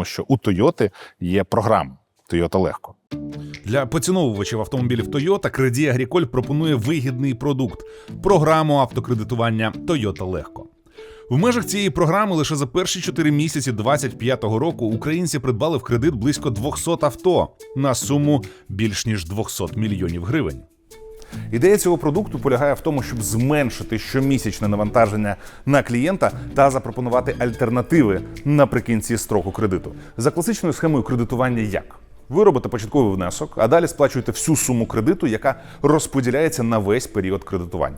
тому що у Тойоти є програма Toyota Легко. Для поціновувачів автомобілів Toyota Credit Agricole пропонує вигідний продукт програму автокредитування Toyota Легко. В межах цієї програми лише за перші 4 місяці 2025 року українці придбали в кредит близько 200 авто на суму більш ніж 200 мільйонів гривень. Ідея цього продукту полягає в тому, щоб зменшити щомісячне навантаження на клієнта та запропонувати альтернативи наприкінці строку кредиту. За класичною схемою кредитування як? Ви робите початковий внесок, а далі сплачуєте всю суму кредиту, яка розподіляється на весь період кредитування.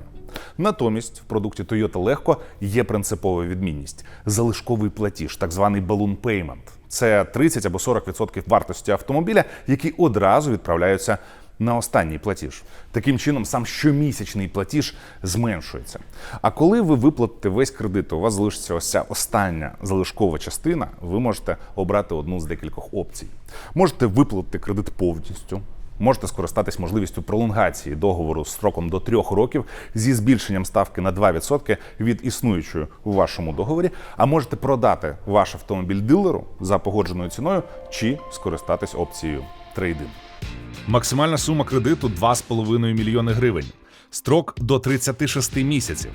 Натомість в продукті Toyota Легко є принципова відмінність залишковий платіж, так званий balloon payment. Це 30 або 40% вартості автомобіля, які одразу відправляються на останній платіж. Таким чином, сам щомісячний платіж зменшується. А коли ви виплатите весь кредит, у вас залишиться ось ця остання залишкова частина, ви можете обрати одну з декількох опцій. Можете виплатити кредит повністю. Можете скористатись можливістю пролонгації договору з строком до трьох років зі збільшенням ставки на 2% від існуючої у вашому договорі, а можете продати ваш автомобіль дилеру за погодженою ціною чи скористатись опцією трейдин. Максимальна сума кредиту 2,5 мільйони гривень. Строк до 36 місяців.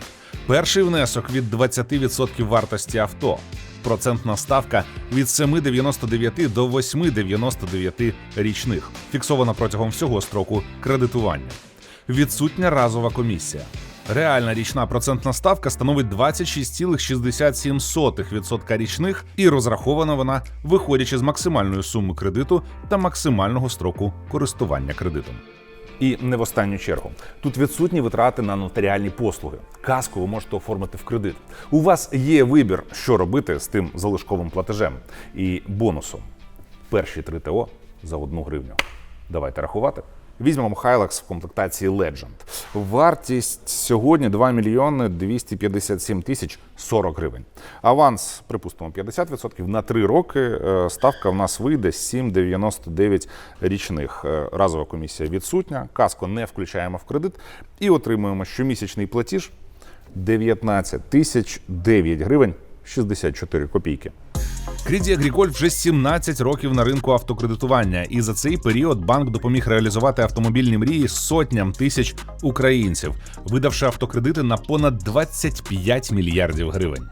Перший внесок від 20% вартості авто. Процентна ставка від 7,99 до 8,99 річних. Фіксована протягом всього строку кредитування. Відсутня разова комісія. Реальна річна процентна ставка становить 26,67% річних, і розрахована вона, виходячи з максимальної суми кредиту та максимального строку користування кредитом. І не в останню чергу. Тут відсутні витрати на нотаріальні послуги. Каску ви можете оформити в кредит. У вас є вибір, що робити з тим залишковим платежем. І бонусом перші три ТО за одну гривню. Давайте рахувати. Візьмемо Hilux в комплектації Legend. Вартість сьогодні 2 мільйони 257 тисяч 40 гривень. Аванс, припустимо, 50% на 3 роки. Е, Ставка в нас вийде 7,99 річних. Е, Разова комісія відсутня, каско не включаємо в кредит і отримуємо щомісячний платіж 19 тисяч 9 гривень 64 копійки. Кріді Агріколь вже 17 років на ринку автокредитування, і за цей період банк допоміг реалізувати автомобільні мрії сотням тисяч українців, видавши автокредити на понад 25 мільярдів гривень.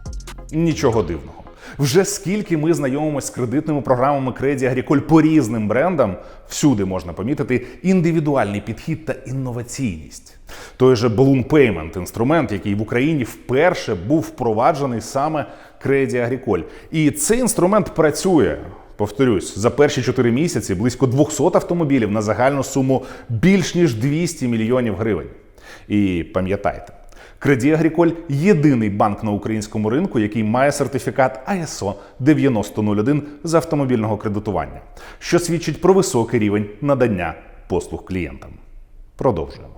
Нічого дивного. Вже скільки ми знайомимося з кредитними програмами Credit Agricole по різним брендам, всюди можна помітити індивідуальний підхід та інноваційність. Той же Balloon Payment – інструмент, який в Україні вперше був впроваджений саме Credit Agricole. І цей інструмент працює. Повторюсь, за перші 4 місяці близько 200 автомобілів на загальну суму більш ніж 200 мільйонів гривень. І пам'ятайте, Credit Агріколь – єдиний банк на українському ринку, який має сертифікат ISO 9001 з автомобільного кредитування, що свідчить про високий рівень надання послуг клієнтам. Продовжуємо.